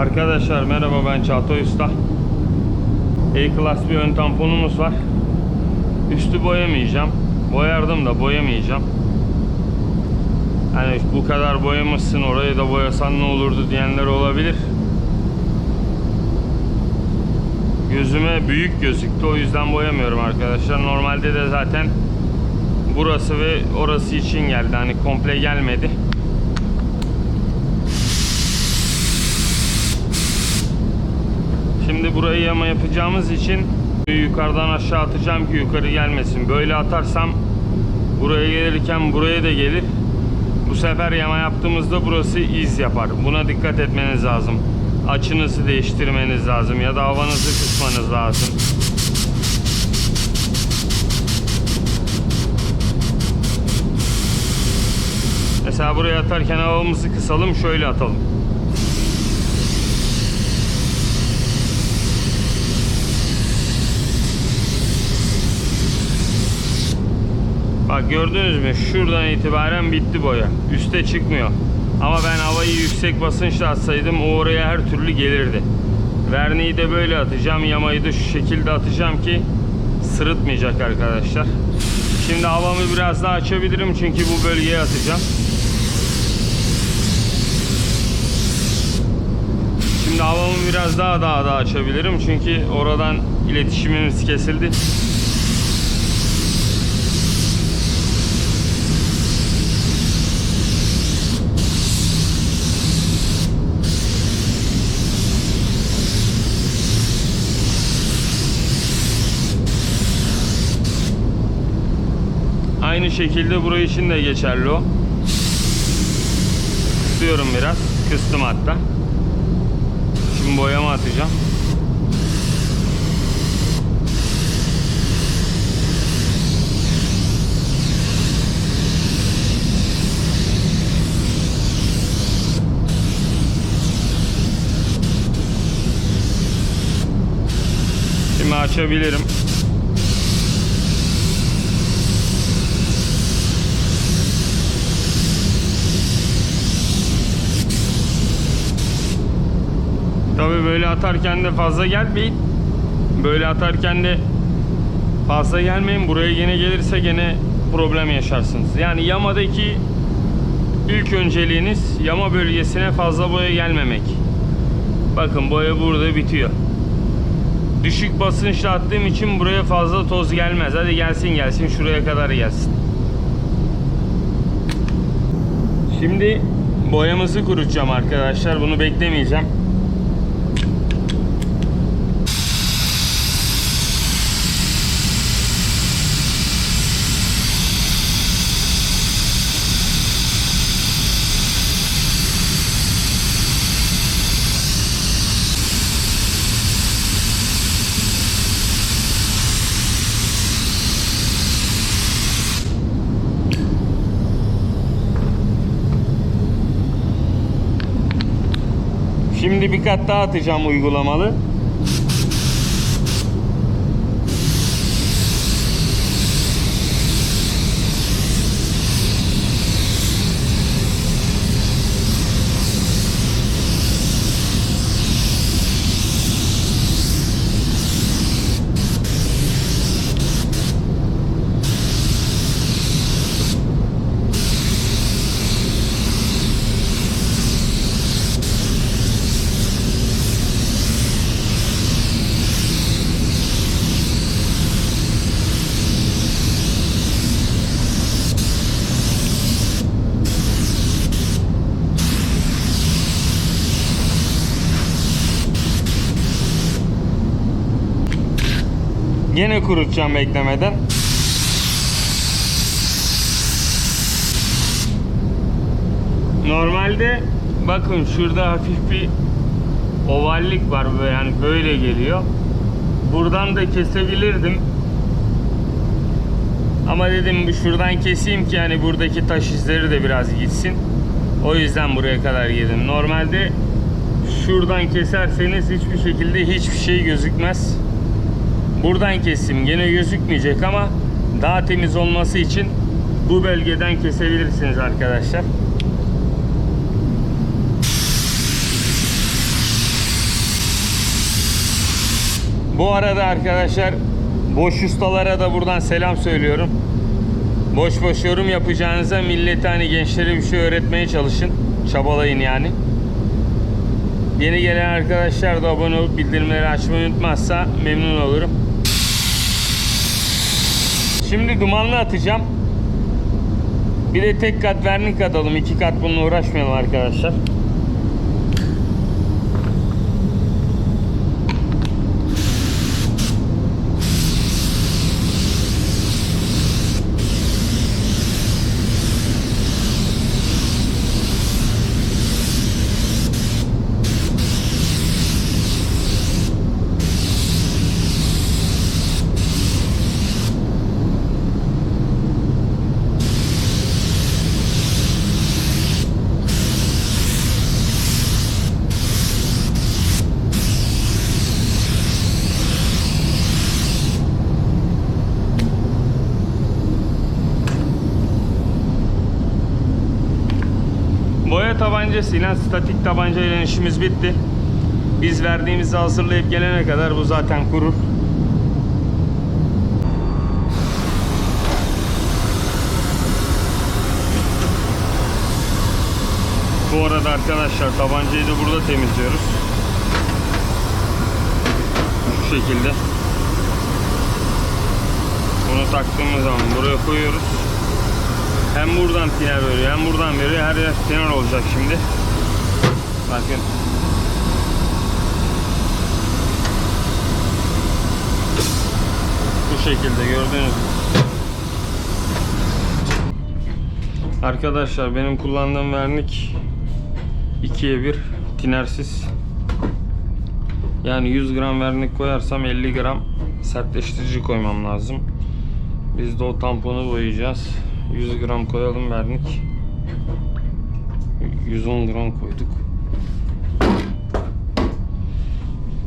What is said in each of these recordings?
Arkadaşlar merhaba ben Çağatay Usta. E-Class bir ön tamponumuz var. Üstü boyamayacağım. Boyardım da boyamayacağım. Hani bu kadar boyamışsın orayı da boyasan ne olurdu diyenler olabilir. Gözüme büyük gözüktü o yüzden boyamıyorum arkadaşlar. Normalde de zaten burası ve orası için geldi. Hani komple gelmedi. Şimdi burayı yama yapacağımız için yukarıdan aşağı atacağım ki yukarı gelmesin. Böyle atarsam buraya gelirken buraya da gelir. Bu sefer yama yaptığımızda burası iz yapar. Buna dikkat etmeniz lazım. Açınızı değiştirmeniz lazım ya da havanızı kısmanız lazım. Mesela buraya atarken havamızı kısalım şöyle atalım. Bak gördünüz mü? Şuradan itibaren bitti boya. Üste çıkmıyor. Ama ben havayı yüksek basınçla atsaydım o oraya her türlü gelirdi. Verniği de böyle atacağım. Yamayı da şu şekilde atacağım ki sırıtmayacak arkadaşlar. Şimdi havamı biraz daha açabilirim çünkü bu bölgeye atacağım. Şimdi havamı biraz daha daha da açabilirim çünkü oradan iletişimimiz kesildi. Aynı şekilde burayı için de geçerli o. Kısıyorum biraz. Kıstım hatta. Şimdi boyama atacağım. Şimdi açabilirim. Tabi böyle atarken de fazla gelmeyin. Böyle atarken de fazla gelmeyin. Buraya gene gelirse gene problem yaşarsınız. Yani yamadaki ilk önceliğiniz yama bölgesine fazla boya gelmemek. Bakın boya burada bitiyor. Düşük basınçla attığım için buraya fazla toz gelmez. Hadi gelsin gelsin şuraya kadar gelsin. Şimdi boyamızı kurutacağım arkadaşlar. Bunu beklemeyeceğim. Şimdi bir kat daha atacağım uygulamalı. Yine kurutacağım beklemeden. Normalde bakın şurada hafif bir ovallik var böyle yani böyle geliyor. Buradan da kesebilirdim. Ama dedim şuradan keseyim ki yani buradaki taş izleri de biraz gitsin. O yüzden buraya kadar geldim. Normalde şuradan keserseniz hiçbir şekilde hiçbir şey gözükmez. Buradan kesim gene gözükmeyecek ama daha temiz olması için bu bölgeden kesebilirsiniz arkadaşlar. Bu arada arkadaşlar boş ustalara da buradan selam söylüyorum. Boş boş yorum yapacağınıza millete hani gençlere bir şey öğretmeye çalışın. Çabalayın yani. Yeni gelen arkadaşlar da abone olup bildirimleri açmayı unutmazsa memnun olurum. Şimdi dumanlı atacağım. Bir de tek kat vernik atalım. iki kat bununla uğraşmayalım arkadaşlar. Tabancasıyla statik tabancayla işimiz bitti. Biz verdiğimizi hazırlayıp gelene kadar bu zaten kurur. Bu arada arkadaşlar tabancayı da burada temizliyoruz. Şu şekilde. Bunu taktığımız zaman buraya koyuyoruz. Hem buradan tiner veriyor hem buradan veriyor. Her yer tiner olacak şimdi. Bakın. Bu şekilde gördüğünüz gibi. Arkadaşlar benim kullandığım vernik 2'ye 1 tinersiz. Yani 100 gram vernik koyarsam 50 gram sertleştirici koymam lazım. Biz de o tamponu boyayacağız. 100 gram koyalım vernik. 110 gram koyduk.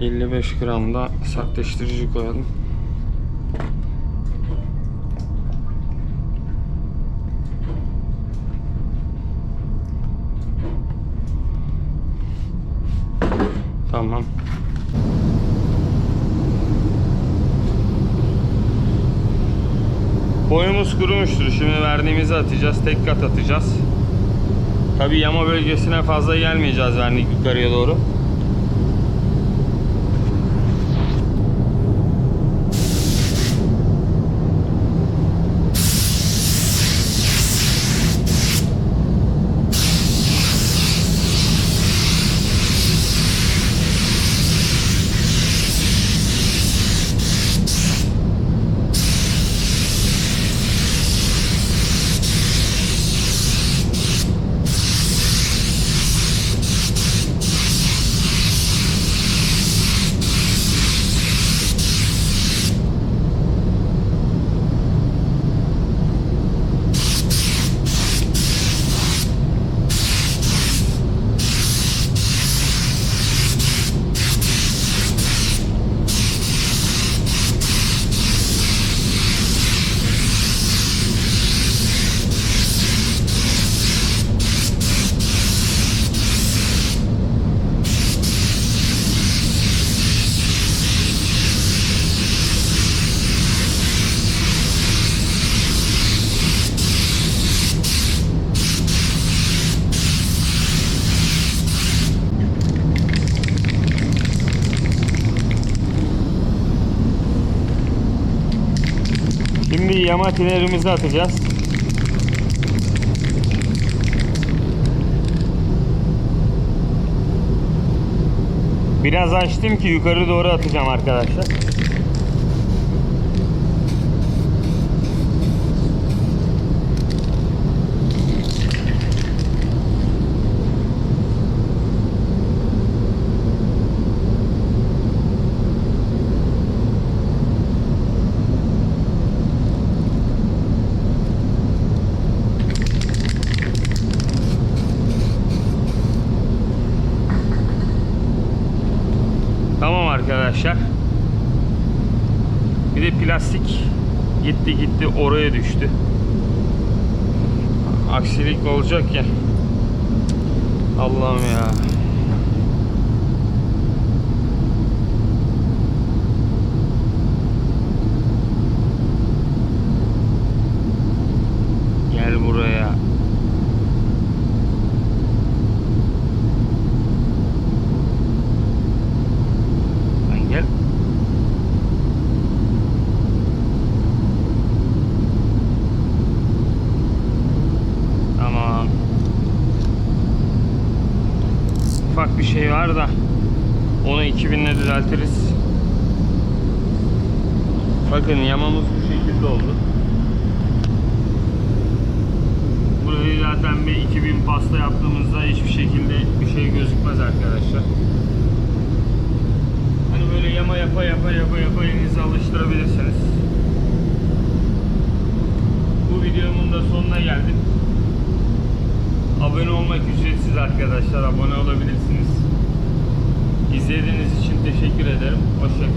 55 gram da sertleştirici koyalım. Boyumuz kurumuştur. Şimdi verniğimizi atacağız. Tek kat atacağız. Tabi yama bölgesine fazla gelmeyeceğiz vernik yukarıya doğru. Şimdi yama tinerimizi atacağız. Biraz açtım ki yukarı doğru atacağım arkadaşlar. Arkadaşlar. Bir de plastik gitti gitti oraya düştü. Aksilik olacak ya. Allah'ım ya. Bir şey var da onu 2000'le düzeltiriz. Bakın yamamız bu şekilde oldu. Burayı zaten bir 2000 pasta yaptığımızda hiçbir şekilde bir şey gözükmez arkadaşlar. Hani böyle yama yapa yapa yapa yapa elinizi alıştırabilirsiniz. Bu videomun da sonuna geldim. Abone olmak ücretsiz arkadaşlar. Abone olabilirsiniz. İzlediğiniz için teşekkür ederim. Hoşça